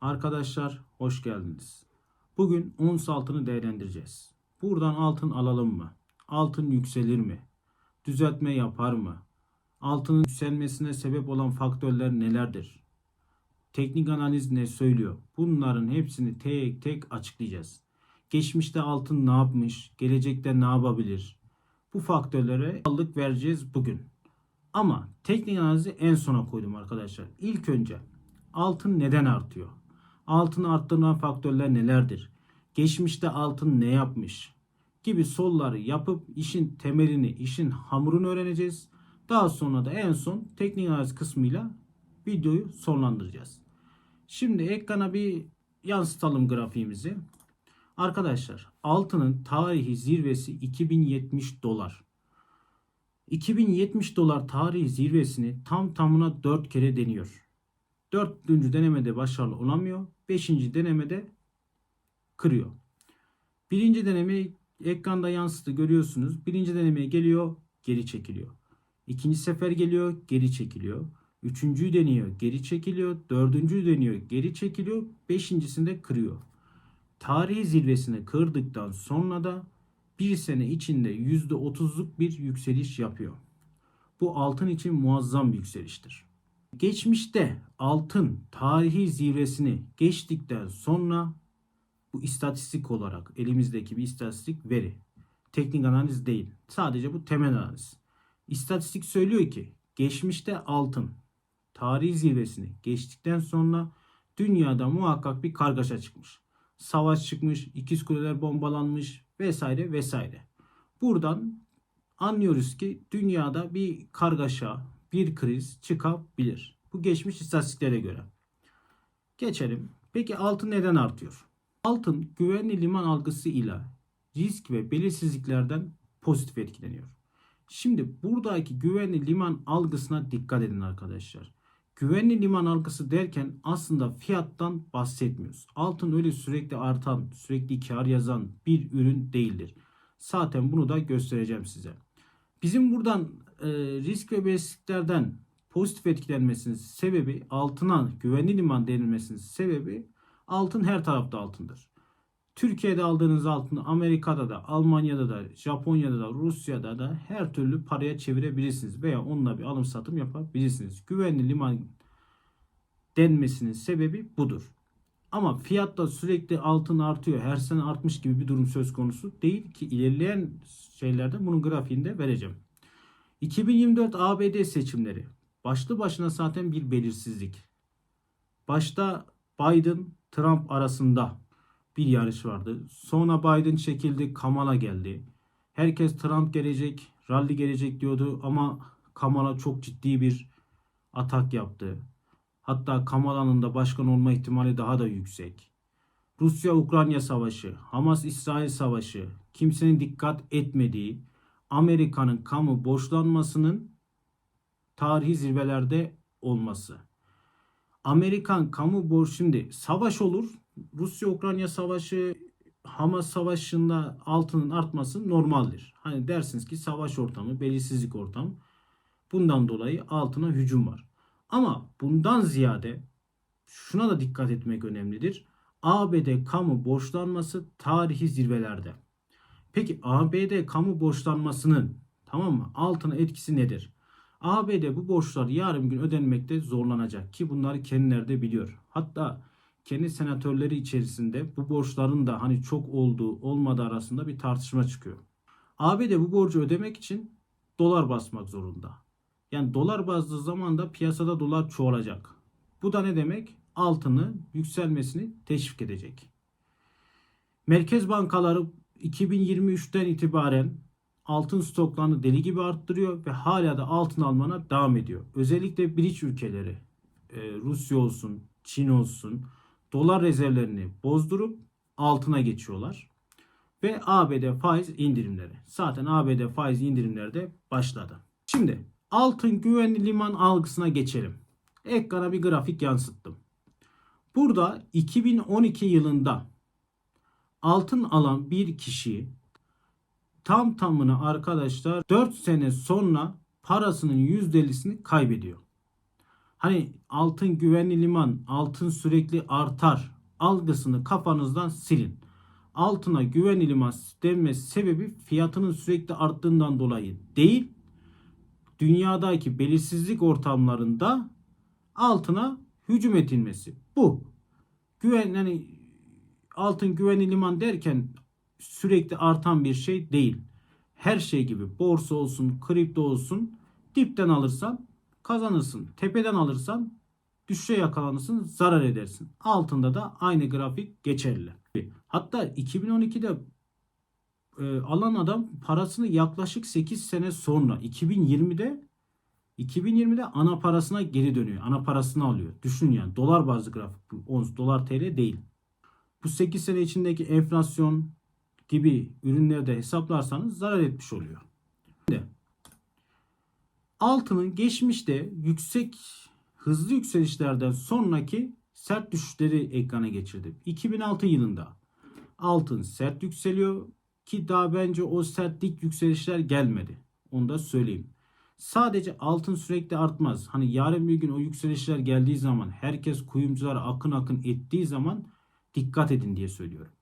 Arkadaşlar hoş geldiniz. Bugün ons altını değerlendireceğiz. Buradan altın alalım mı? Altın yükselir mi? Düzeltme yapar mı? Altının yükselmesine sebep olan faktörler nelerdir? Teknik analiz ne söylüyor? Bunların hepsini tek tek açıklayacağız. Geçmişte altın ne yapmış? Gelecekte ne yapabilir? Bu faktörlere aldık vereceğiz bugün. Ama teknik analizi en sona koydum arkadaşlar. İlk önce altın neden artıyor? Altını arttıran faktörler nelerdir? Geçmişte altın ne yapmış? Gibi soruları yapıp işin temelini, işin hamurunu öğreneceğiz. Daha sonra da en son teknik analiz kısmıyla videoyu sonlandıracağız. Şimdi ekrana bir yansıtalım grafiğimizi. Arkadaşlar altının tarihi zirvesi 2070 dolar. 2070 dolar tarihi zirvesini tam tamına 4 kere deniyor. 4. denemede başarılı olamıyor. 5. denemede kırıyor. Birinci denemeyi ekranda yansıtı görüyorsunuz. Birinci denemeye geliyor, geri çekiliyor. İkinci sefer geliyor, geri çekiliyor. Üçüncüyü deniyor, geri çekiliyor. Dördüncüyü deniyor, geri çekiliyor. Beşincisinde kırıyor. Tarihi zirvesini kırdıktan sonra da bir sene içinde %30'luk bir yükseliş yapıyor. Bu altın için muazzam bir yükseliştir. Geçmişte altın tarihi zirvesini geçtikten sonra bu istatistik olarak elimizdeki bir istatistik veri. Teknik analiz değil. Sadece bu temel analiz. İstatistik söylüyor ki geçmişte altın tarihi zirvesini geçtikten sonra dünyada muhakkak bir kargaşa çıkmış. Savaş çıkmış, ikiz kuleler bombalanmış vesaire vesaire. Buradan anlıyoruz ki dünyada bir kargaşa, bir kriz çıkabilir. Bu geçmiş istatistiklere göre. Geçelim. Peki altın neden artıyor? Altın güvenli liman algısı ile risk ve belirsizliklerden pozitif etkileniyor. Şimdi buradaki güvenli liman algısına dikkat edin arkadaşlar. Güvenli liman algısı derken aslında fiyattan bahsetmiyoruz. Altın öyle sürekli artan, sürekli kar yazan bir ürün değildir. Zaten bunu da göstereceğim size. Bizim buradan e, risk ve belirsizliklerden pozitif etkilenmesinin sebebi altına güvenli liman denilmesinin sebebi altın her tarafta altındır. Türkiye'de aldığınız altını Amerika'da da, Almanya'da da, Japonya'da da, Rusya'da da her türlü paraya çevirebilirsiniz veya onunla bir alım satım yapabilirsiniz. Güvenli liman denmesinin sebebi budur. Ama fiyatta sürekli altın artıyor, her sene artmış gibi bir durum söz konusu değil ki ilerleyen şeylerde bunun grafiğinde vereceğim. 2024 ABD seçimleri başlı başına zaten bir belirsizlik. Başta Biden Trump arasında bir yarış vardı. Sonra Biden çekildi, Kamala geldi. Herkes Trump gelecek, rally gelecek diyordu ama Kamala çok ciddi bir atak yaptı. Hatta Kamala'nın da başkan olma ihtimali daha da yüksek. Rusya-Ukrayna savaşı, Hamas-İsrail savaşı, kimsenin dikkat etmediği, Amerika'nın kamu borçlanmasının tarihi zirvelerde olması. Amerikan kamu borç şimdi savaş olur. Rusya-Ukrayna savaşı, Hamas savaşında altının artması normaldir. Hani dersiniz ki savaş ortamı, belirsizlik ortamı. Bundan dolayı altına hücum var. Ama bundan ziyade şuna da dikkat etmek önemlidir. ABD kamu borçlanması tarihi zirvelerde. Peki ABD kamu borçlanmasının tamam mı altına etkisi nedir? ABD bu borçlar yarın gün ödenmekte zorlanacak ki bunları kendileri de biliyor. Hatta kendi senatörleri içerisinde bu borçların da hani çok olduğu olmadığı arasında bir tartışma çıkıyor. ABD bu borcu ödemek için dolar basmak zorunda. Yani dolar bazlı zamanda piyasada dolar çoğalacak. Bu da ne demek? Altını yükselmesini teşvik edecek. Merkez bankaları 2023'ten itibaren altın stoklarını deli gibi arttırıyor ve hala da altın almana devam ediyor. Özellikle biriç ülkeleri, e, Rusya olsun, Çin olsun, dolar rezervlerini bozdurup altına geçiyorlar. Ve ABD faiz indirimleri. Zaten ABD faiz indirimleri de başladı. Şimdi altın güvenli liman algısına geçelim. Ekrana bir grafik yansıttım. Burada 2012 yılında altın alan bir kişi tam tamına arkadaşlar 4 sene sonra parasının %50'sini kaybediyor. Hani altın güvenli liman, altın sürekli artar algısını kafanızdan silin. Altına güvenli liman denmesi sebebi fiyatının sürekli arttığından dolayı değil, dünyadaki belirsizlik ortamlarında altına hücum edilmesi. Bu. Güven yani altın güvenli liman derken sürekli artan bir şey değil. Her şey gibi borsa olsun, kripto olsun dipten alırsan kazanırsın. Tepeden alırsan düşüşe yakalanırsın, zarar edersin. Altında da aynı grafik geçerli. Hatta 2012'de e, alan adam parasını yaklaşık 8 sene sonra 2020'de 2020'de ana parasına geri dönüyor. Ana parasını alıyor. Düşün yani dolar bazlı grafik bu. Ons dolar TL değil. Bu 8 sene içindeki enflasyon gibi ürünlerde hesaplarsanız zarar etmiş oluyor. Şimdi, altının geçmişte yüksek hızlı yükselişlerden sonraki sert düşüşleri ekrana geçirdim. 2006 yılında altın sert yükseliyor ki daha bence o sertlik yükselişler gelmedi. Onu da söyleyeyim. Sadece altın sürekli artmaz. Hani yarın bir gün o yükselişler geldiği zaman herkes kuyumculara akın akın ettiği zaman dikkat edin diye söylüyorum.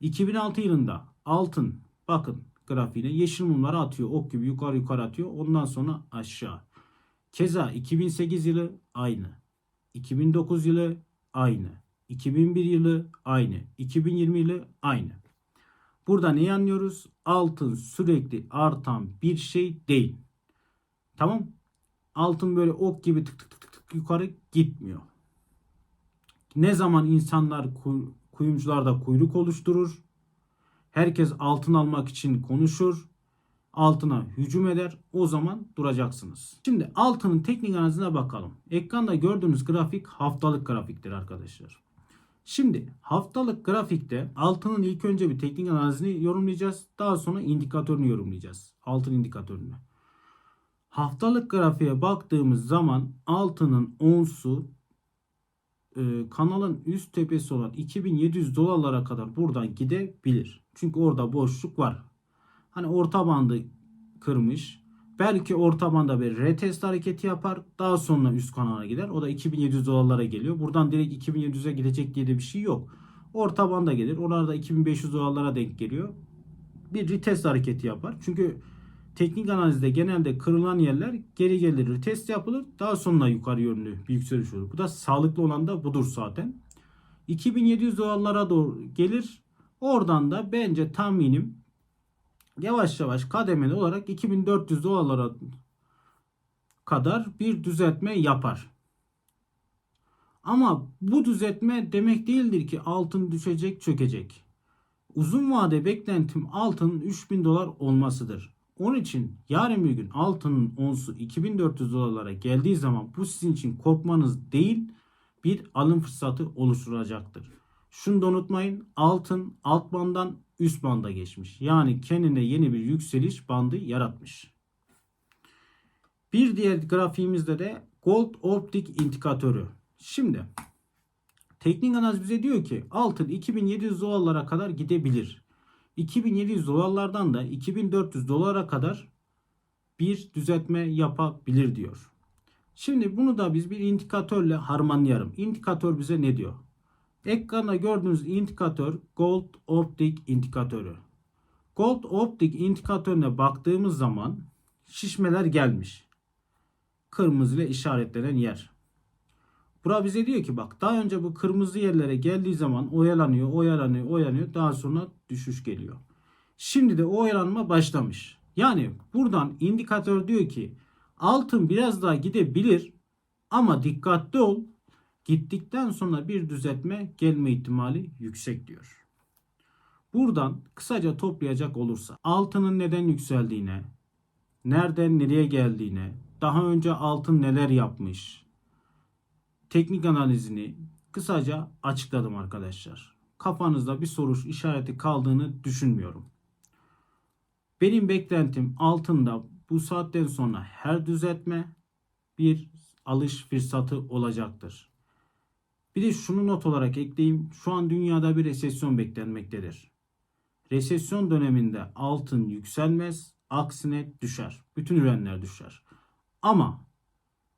2006 yılında altın bakın grafiğine yeşil mumları atıyor. Ok gibi yukarı yukarı atıyor. Ondan sonra aşağı. Keza 2008 yılı aynı. 2009 yılı aynı. 2001 yılı aynı. 2020 yılı aynı. Burada neyi anlıyoruz? Altın sürekli artan bir şey değil. Tamam. Altın böyle ok gibi tık tık tık tık, tık yukarı gitmiyor. Ne zaman insanlar kuy- kuyumcularda kuyruk oluşturur. Herkes altın almak için konuşur. Altına hücum eder. O zaman duracaksınız. Şimdi altının teknik analizine bakalım. Ekranda gördüğünüz grafik haftalık grafiktir arkadaşlar. Şimdi haftalık grafikte altının ilk önce bir teknik analizini yorumlayacağız. Daha sonra indikatörünü yorumlayacağız. Altın indikatörünü. Haftalık grafiğe baktığımız zaman altının onsu e, kanalın üst tepesi olan 2700 dolarlara kadar buradan gidebilir. Çünkü orada boşluk var. Hani orta bandı kırmış. Belki orta banda bir retest hareketi yapar. Daha sonra üst kanala gider. O da 2700 dolarlara geliyor. Buradan direkt 2700'e gidecek diye de bir şey yok. Orta banda gelir. Onlar da 2500 dolarlara denk geliyor. Bir retest hareketi yapar. Çünkü teknik analizde genelde kırılan yerler geri gelir retest yapılır. Daha sonra yukarı yönlü bir yükseliş olur. Bu da sağlıklı olan da budur zaten. 2700 dolarlara doğru gelir. Oradan da bence tahminim yavaş yavaş kademeli olarak 2400 dolarlara kadar bir düzeltme yapar. Ama bu düzeltme demek değildir ki altın düşecek, çökecek. Uzun vade beklentim altının 3000 dolar olmasıdır. Onun için yarın bir gün altının onsu 2400 dolarlara geldiği zaman bu sizin için korkmanız değil bir alım fırsatı oluşturacaktır. Şunu da unutmayın altın alt bandan üst banda geçmiş. Yani kendine yeni bir yükseliş bandı yaratmış. Bir diğer grafiğimizde de Gold Optic indikatörü. Şimdi teknik analiz bize diyor ki altın 2700 dolarlara kadar gidebilir. 2700 dolarlardan da 2400 dolara kadar bir düzeltme yapabilir diyor. Şimdi bunu da biz bir indikatörle harmanlayalım. İndikatör bize ne diyor? Ekranda gördüğünüz indikatör Gold Optic indikatörü. Gold Optic indikatörüne baktığımız zaman şişmeler gelmiş. Kırmızı ile işaretlenen yer. Bura bize diyor ki bak daha önce bu kırmızı yerlere geldiği zaman oyalanıyor, oyalanıyor, oyalanıyor. Daha sonra düşüş geliyor. Şimdi de oyalanma başlamış. Yani buradan indikatör diyor ki altın biraz daha gidebilir ama dikkatli ol. Gittikten sonra bir düzeltme gelme ihtimali yüksek diyor. Buradan kısaca toplayacak olursa altının neden yükseldiğine, nereden nereye geldiğine, daha önce altın neler yapmış, teknik analizini kısaca açıkladım arkadaşlar. Kafanızda bir soru işareti kaldığını düşünmüyorum. Benim beklentim altında bu saatten sonra her düzeltme bir alış fırsatı olacaktır. Bir de şunu not olarak ekleyeyim. Şu an dünyada bir resesyon beklenmektedir. Resesyon döneminde altın yükselmez, aksine düşer. Bütün ürünler düşer. Ama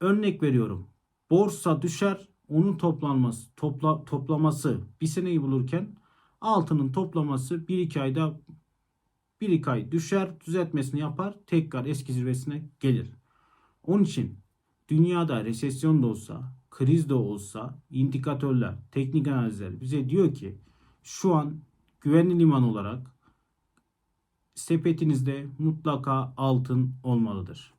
örnek veriyorum. Borsa düşer, onun toplanması, topla, toplaması bir seneyi bulurken altının toplaması 1-2 ayda 1-2 ay düşer, düzeltmesini yapar, tekrar eski zirvesine gelir. Onun için dünyada resesyon da olsa, kriz de olsa indikatörler, teknik analizler bize diyor ki şu an güvenli liman olarak sepetinizde mutlaka altın olmalıdır.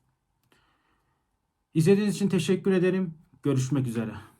İzlediğiniz için teşekkür ederim. Görüşmek üzere.